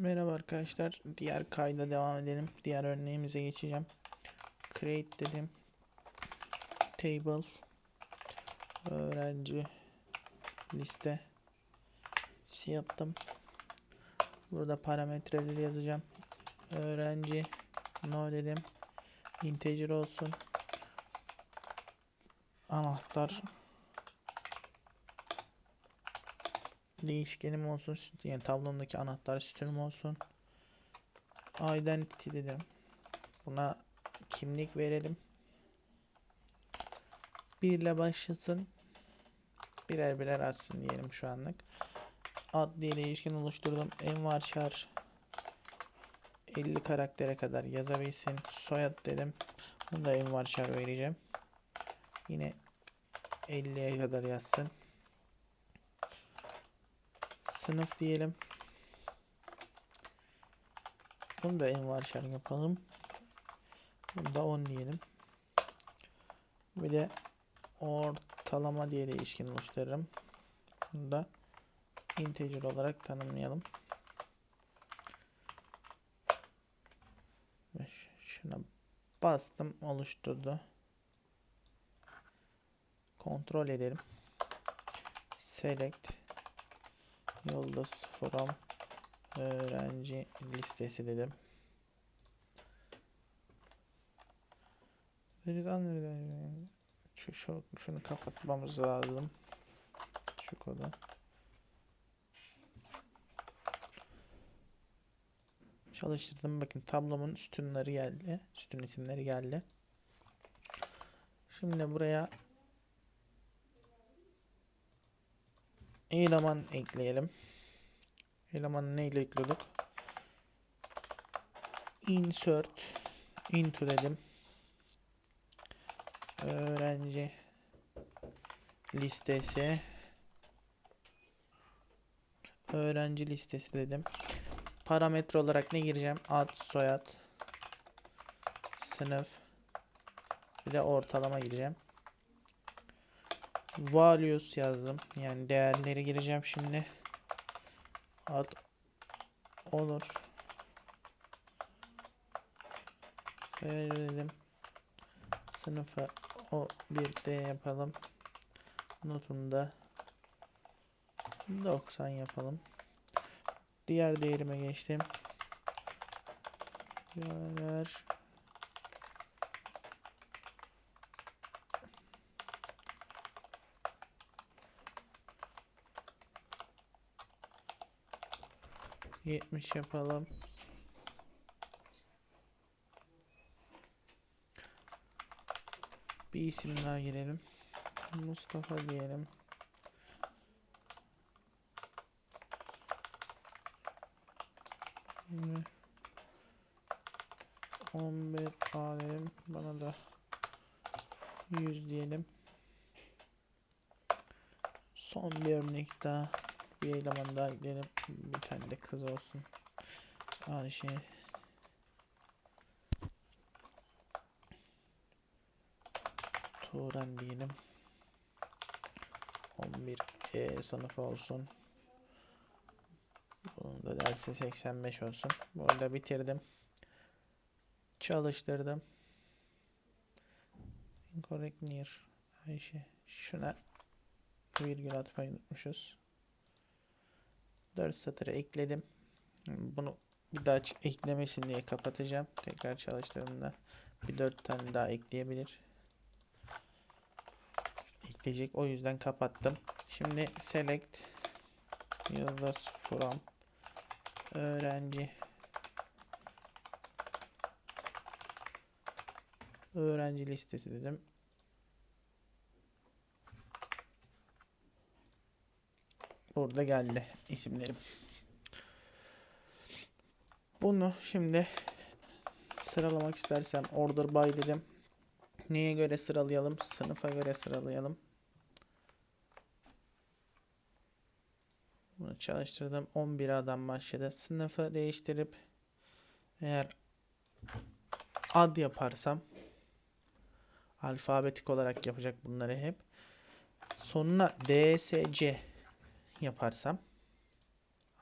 Merhaba arkadaşlar. Diğer kayda devam edelim. Diğer örneğimize geçeceğim. Create dedim. Table. Öğrenci. Liste. Şey yaptım. Burada parametreleri yazacağım. Öğrenci. No dedim. Integer olsun. Anahtar. Değişkenim olsun. Yani tablomdaki anahtar sütunum olsun. Identity dedim. Buna kimlik verelim. Bir ile başlasın. Birer birer açsın diyelim şu anlık. Ad diye değişken oluşturdum. Envarchar 50 karaktere kadar yazabilsin. Soyad dedim. Bunu da envarchar vereceğim. Yine 50'ye kadar yazsın. Sınıf diyelim. Bunu da envarchar yapalım. Bunu da 10 diyelim. Bir de ortalama diye değişken oluştururum. Bunu da integer olarak tanımlayalım. Şuna bastım oluşturdu. Kontrol edelim. Select Yıldız from öğrenci listesi dedim. Şu, şu şunu kapatmamız lazım. Şu kodu. Çalıştırdım. Bakın tablomun sütunları geldi. Sütun isimleri geldi. Şimdi buraya eleman ekleyelim. Elemanı neyle ekliyorduk? Insert into dedim. Öğrenci listesi öğrenci listesi dedim. Parametre olarak ne gireceğim? Ad, soyad, sınıf, bir de ortalama gireceğim. Values yazdım. Yani değerleri gireceğim şimdi. Ad olur. Dedim. Sınıfa o bir de yapalım. Notunda 90 yapalım. Diğer değerime geçtim. Değer Yetmiş yapalım. Bir isim daha girelim. Mustafa diyelim. Şimdi 11 A diyelim. Bana da 100 diyelim. Son bir örnek daha. Bir eleman daha ekleyelim. Bir tane de kız olsun. Ayşe. Turan diyelim. 11 E sınıfı olsun. Bunun da dersi 85 olsun. Burada bitirdim. Çalıştırdım. Incorrect near. Ayşe. Şuna virgül atmayı unutmuşuz. 4 satıra ekledim. Bunu bir daha eklemesin diye kapatacağım. Tekrar çalıştırdığımda bir 4 tane daha ekleyebilir. Ekleyecek. O yüzden kapattım. Şimdi select yıldız from öğrenci öğrenci listesi dedim. Burada geldi isimlerim. Bunu şimdi sıralamak istersem order by dedim. Neye göre sıralayalım? Sınıfa göre sıralayalım. Bunu çalıştırdım. 11 adam başladı. Sınıfı değiştirip eğer ad yaparsam alfabetik olarak yapacak bunları hep. Sonuna DSC yaparsam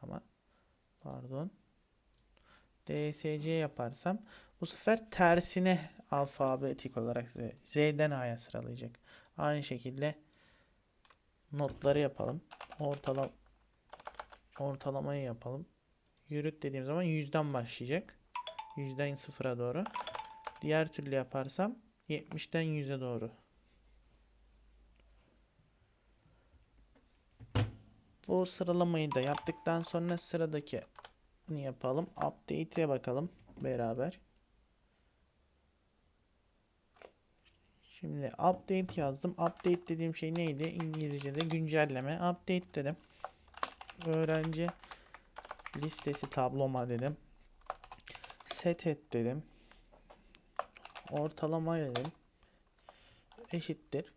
ama pardon DSC yaparsam bu sefer tersine alfabetik olarak Z'den A'ya sıralayacak. Aynı şekilde notları yapalım. Ortalam ortalamayı yapalım. Yürüt dediğim zaman yüzden başlayacak. Yüzden sıfıra doğru. Diğer türlü yaparsam 70'ten 100'e doğru. Bu sıralamayı da yaptıktan sonra sıradaki ni yapalım. Update'e bakalım beraber. Şimdi update yazdım. Update dediğim şey neydi? İngilizce'de güncelleme. Update dedim. Öğrenci listesi tabloma dedim. Set et dedim. Ortalama dedim. Eşittir.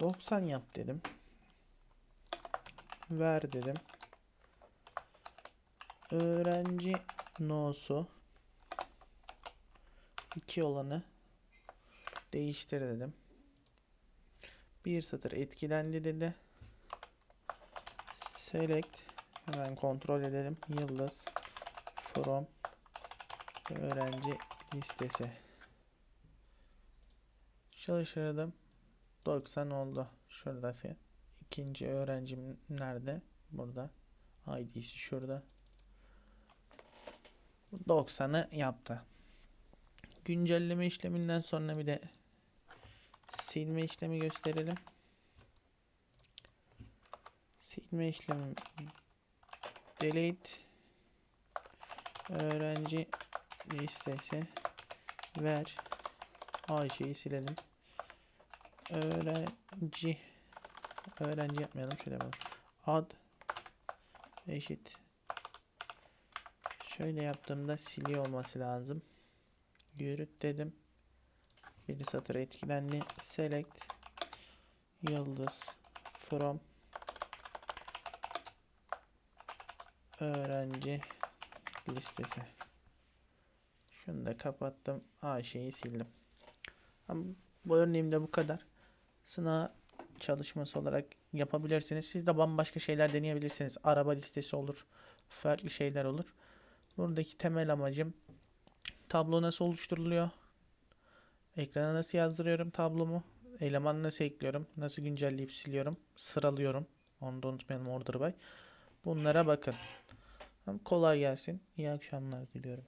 90 yap dedim. Ver dedim. Öğrenci no'su 2 olanı değiştir dedim. Bir satır etkilendi dedi. Select hemen kontrol edelim. Yıldız from öğrenci listesi. Çalıştırdım. 90 oldu. Şuradası. İkinci öğrencim nerede? Burada. ID'si şurada. 90'ı yaptı. Güncelleme işleminden sonra bir de silme işlemi gösterelim. Silme işlemi delete öğrenci listesi ver Ayşe'yi silelim. Öğrenci öğrenci yapmayalım şöyle yapalım. Ad eşit şöyle yaptığımda siliyor olması lazım. Yürüt dedim. Bir satır etkilendi. Select yıldız from öğrenci listesi. Şunu da kapattım. Ayşe'yi sildim. Ama bu örneğimde bu kadar. Sınav çalışması olarak yapabilirsiniz. Siz de bambaşka şeyler deneyebilirsiniz. Araba listesi olur. Farklı şeyler olur. Buradaki temel amacım tablo nasıl oluşturuluyor? Ekrana nasıl yazdırıyorum tablomu? Eleman nasıl ekliyorum? Nasıl güncelleyip siliyorum? Sıralıyorum. Onu da unutmayalım order by. Bunlara bakın. Kolay gelsin. İyi akşamlar diliyorum.